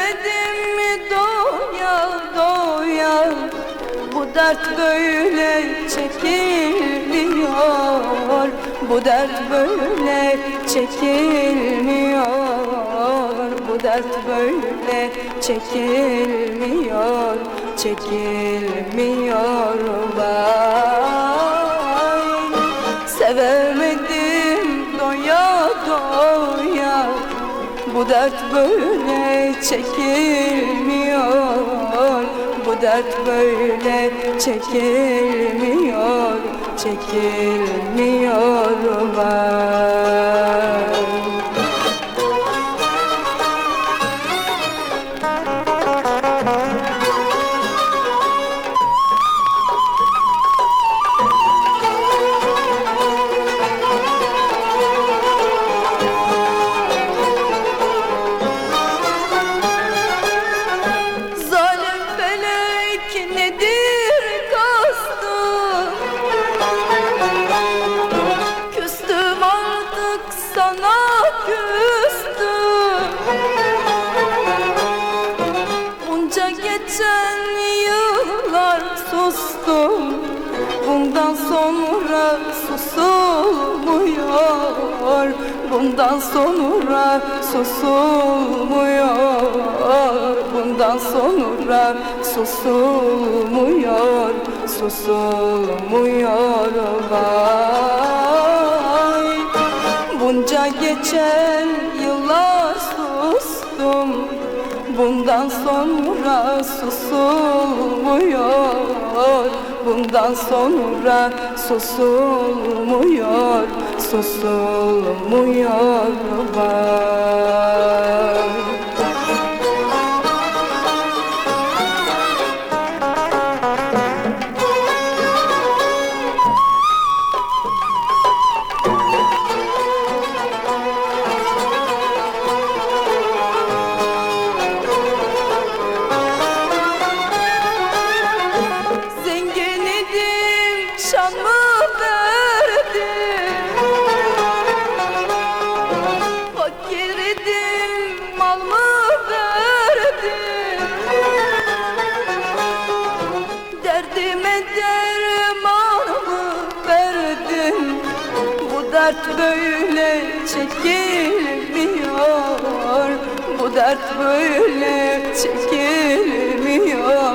Sevemedim mi doya doya? Bu dert böyle çekilmiyor. Bu dert böyle çekilmiyor. Bu dert böyle çekilmiyor. Çekilmiyor. Vay bu dert böyle çekilmiyor. Bu dert böyle çekilmiyor. Çekilmiyor vay geçen yıllar sustum Bundan sonra susulmuyor. Bundan sonra susulmuyor. Bundan sonra susulmuyor Susulmuyor. Vay. Bunca geçen yıllar sustum Bundan sonra susulmuyor. Bundan sonra susulmuyor. Susulmuyor. Vay dert böyle çekilmiyor. Bu dert böyle çekilmiyor.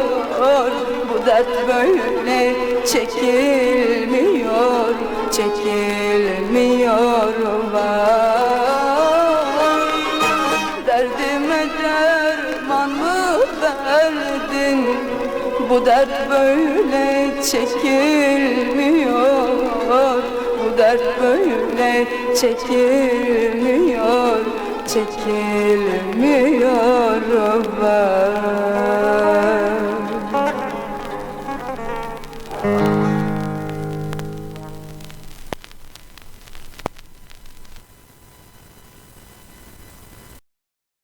Bu dert böyle çekilmiyor. Çekilmiyor Bu dert böyle çekilmiyor. Bu dert böyle çekilmiyor Çekilmiyor